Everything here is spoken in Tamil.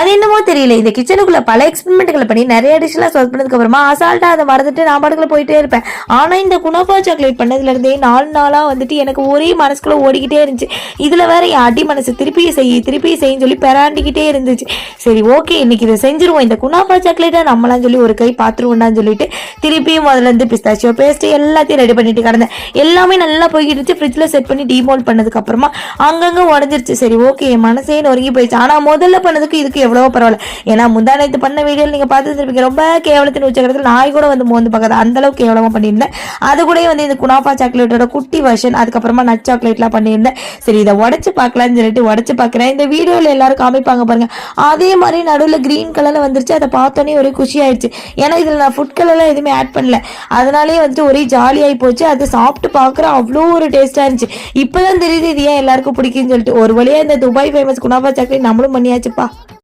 அது என்னமோ தெரியல. இந்த கிச்சனுக்குள்ள பல எக்ஸ்பெரிமெண்ட்களை பண்ணி நிறைய டிஷ்லாம் சர்வ் பண்ணதுக்கு அப்புறமா அசால்ட்டா அதை மறந்துட்டு நான் பாட்டுக்குள்ள போயிட்டே இருப்பேன். ஆனா இந்த குணாஃபா சாக்லேட் பண்ணதுல இருந்தே நாலு நாளா வந்துட்டு எனக்கு ஒரே மனசுக்குள்ள ஓடிக்கிட்டே இருந்துச்சு. இதுல வேற என் அடி மனசு திருப்பி செய் திருப்பி செய்யும் சொல்லி பெறாண்டிக்கிட்டே இருந்துச்சு. சரி ஓகே இன்னைக்கு இதை செஞ்சிருவோம். இந்த குணாஃபா சாக்லேட்டை நம்மளாம் சொல்லி ஒரு கை பாத்துருவோம்டான்னு சொல்லிட்டு திருப்பியும் முதல்ல இருந்து பிஸ்தாச்சியோ பேஸ்ட் எல்லாத்தையும் ரெடி பண்ணிட்டு கிடந்தேன். எல்லாமே நல்லா போய்கிட்டு இருந்துச்சு ஃப்ரிட்ஜில் செட் பண்ணி டீமோல்ட் பண்ணதுக்கு அப்புறமா அங்கங்க உடஞ்சிருச்சு. சரி ஓகே என் மனசே நொறுங்கி போயிடுச்சு. ஆனா முதல்ல பண்ணதுக்கு இதுக்கு எவ்வளவோ பரவாயில்ல. ஏன்னா முந்தாநாயத்து பண்ண வீடியோவில் நீங்க பார்த்துருப்பீங்க ரொம்ப கேவலத்தின் உச்சகரத்தில் நாய் கூட வந்து மோந்து பார்க்காது அந்த அளவுக்கு கேவலமா பண்ணியிருந்தேன். அது கூட வந்து இந்த குனாஃபா சாக்லேட்டோட குட்டி வெர்ஷன் அதுக்கப்புறமா நட் சாக்லேட்லாம் பண்ணியிருந்தேன். சரி இதை உடச்சு பார்க்கலான்னு சொல்லிட்டு உடச்சு பார்க்குறேன். இந்த வீடியோவில் எல்லாரும் காமிப்பாங்க பாருங்க. அதே மாதிரி நடுவில் கிரீன் கலர்ல வந்துருச்சு. அதை பார்த்தோன்னே ஒரே குஷி ஆயிடுச்சு. ஏன்னா இதில் நான் ஃபுட் கலர்லாம் எதுவுமே ஆட் பண்ணல. அதனாலேயே வந்துட்டு ஒரே ஜாலியாகி போச்சு. அது சாப்பிட்டு பார்க்குற அவ்வளோ ஒரு டேஸ்ட்டாக இருந்துச்சு. இப்போதான் தெரியுது இது ஏன் எல்லாருக்கும் பிடிக்குன்னு சொல்லிட்டு. ஒரு வழியாக இந்த துபாய் ஃபேமஸ் குணாபா சாக்லேட் நம்மளும் பண்ணியாச்சுப்பா.